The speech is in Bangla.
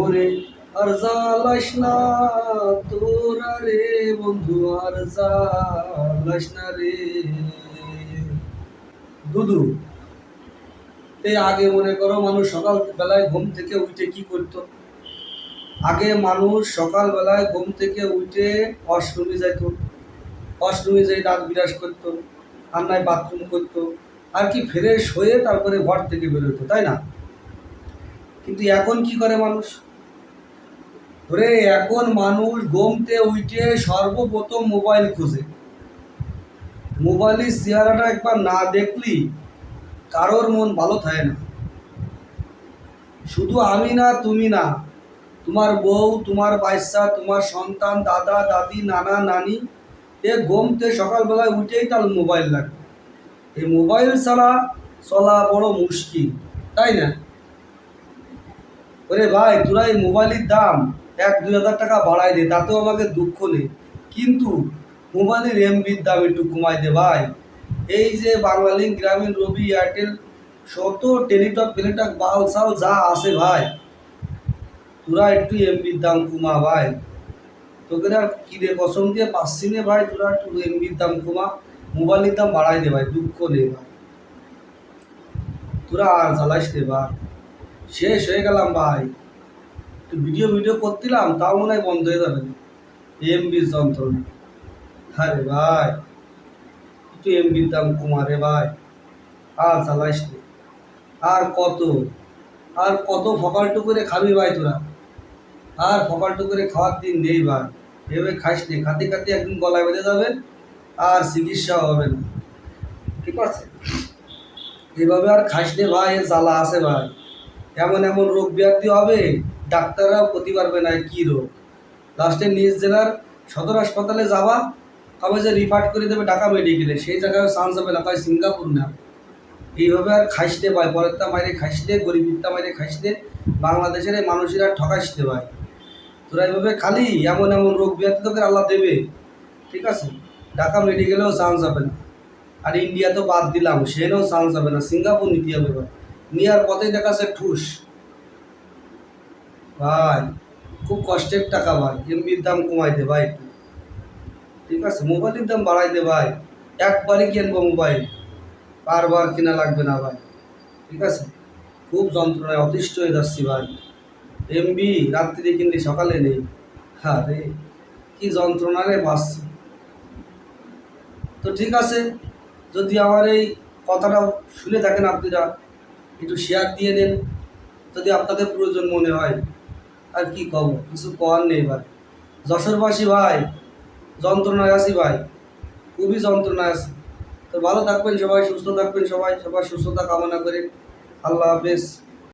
ওরে আর জ্বালাস না তোরা রে বন্ধু, আর জ্বালাস না রে। দুদু এই আগে মনে করো মানুষ সকাল বেলায় ঘুম থেকে উঠে কি করতো? আগে মানুষ সকাল বেলায় ঘুম থেকে উঠে অষ্টমী যাইত। অষ্টমী যাই দাঁত বিরাজ করতো আর নয় বাথরুম করতো, আর কি ফ্রেশ হয়ে তারপরে ঘর থেকে বেরোতো, তাই না? কিন্তু এখন কি করে মানুষ? ওরে এখন মানুষ ঘুমতে উঠে সর্বপ্রথম মোবাইল খুঁজে। মোবাইলের চেহারাটা একবার না দেখলি কারোর মন ভালো থাকে না। শুধু আমি না, তুমি না, তোমার বউ, তোমার বাচ্চা, তোমার সন্তান, দাদা, দাদি, নানা, নানি, এ ঘুমতে সকালবেলায় উঠেই তার মোবাইল লাগবে। এই মোবাইল ছাড়া চলা বড় মুশকিল, তাই না? ওরে ভাই, তোরা এই মোবাইলের দাম এক দুই হাজার টাকা বাড়াই দে, তাতেও আমাকে দুঃখ নেই। কিন্তু মোবাইলের এমবির দাম একটু কমাই দে ভাই। এই যে বাংলালিঙ্ক গ্রামীণ রবি এয়ারটেল শত টেলিটক, ফেলিটক বাল সাল যা আছে ভাই। তোরা একটু এমবির দাম কমা ভাই। তোকে আর কিনে পছন্দ দিয়ে পাচ্ছি নে ভাই, তোরা একটু এমবির দাম কমা, মোবাইলের দাম বাড়াই দে ভাই, দুঃখ নেই ভাই। তোরা আর জ্বালাইস রে ভাই। শেষ হয়ে গেলাম ভাই। ভিডিও ভিডিও করছিলাম, তাও মনে হয় বন্ধ হয়ে যাবে এমবির যন্ত্রণা আরে ভাই, একটু এমবির দাম কমা রে ভাই। আর চালাইস আর কত? আর কত ফকালটু করে খাবি ভাই তোরা? আর ফকালটু করে খাওয়ার দিন নেই ভাই। এভাবে খাইস নে খাতে খাতে একদিন গলায় বেঁধে যাবে, আর চিকিৎসা হবে না। ঠিক আছে? এভাবে আর খাইস নে ভাই জ্বালা আছে ভাই। এমন এমন রোগ ব্যাধি হবে ডাক্তাররাও করতে পারবে না, কি রোগ? লাস্টে নিজ জেলার সদর হাসপাতালে যাবা কবে যে রিফার্ড করে দেবে ঢাকা মেডিকেলে সেই জায়গায় চান্স হবে না, কয় সিঙ্গাপুর না। এইভাবে আর খাইসতে পায় পরেরটা মাইরে খাইসতে গরিবিরটা মাইরে খাইসতে বাংলাদেশের এই মানুষেরা ঠকাইসতে পায় তোরা এইভাবে খালি এমন এমন রোগ ব্যাধি তোকে আল্লাহ দেবে। ঠিক আছে? ঢাকা মেডিকেলেও চান্স হবে না। আর ইন্ডিয়া তো বাদ দিলাম সেখানেও চান্স হবে না। সিঙ্গাপুর নিতে হবে ভাই। নেওয়ার পথেই দেখাচ্ছে ঠুস। ভাই, খুব কষ্টের টাকা ভাই। এমবির দাম কমাই দে ভাই ঠিক আছে, মোবাইলের দাম বাড়াই দে ভাই। একবারই কিনবো মোবাইল? বারবার কেনা লাগবে না ভাই। ঠিক আছে? খুব যন্ত্রণায় অতিষ্ঠ হয়ে যাচ্ছি ভাই। এমবি রাত্রিতে কিনলে, সকালে নেই। হ্যাঁ রে কি যন্ত্রণা রে বাঁচছি তো ঠিক আছে, যদি আমার এই কথাটা শুনে থাকেন আপনারা। একটু শেয়ার দিয়ে নেন, যদি আপনাদের প্রয়োজন মনে হয়। আর কি কব, কিছু করার নেই ভাই। যশোরবাসী ভাই যন্ত্রণায় ভাই, খুবই যন্ত্রণায় তো ভালো থাকবেন সবাই, সুস্থ থাকবেন সবাই, সবার সুস্থতা কামনা করে। আল্লাহ হাফেজ।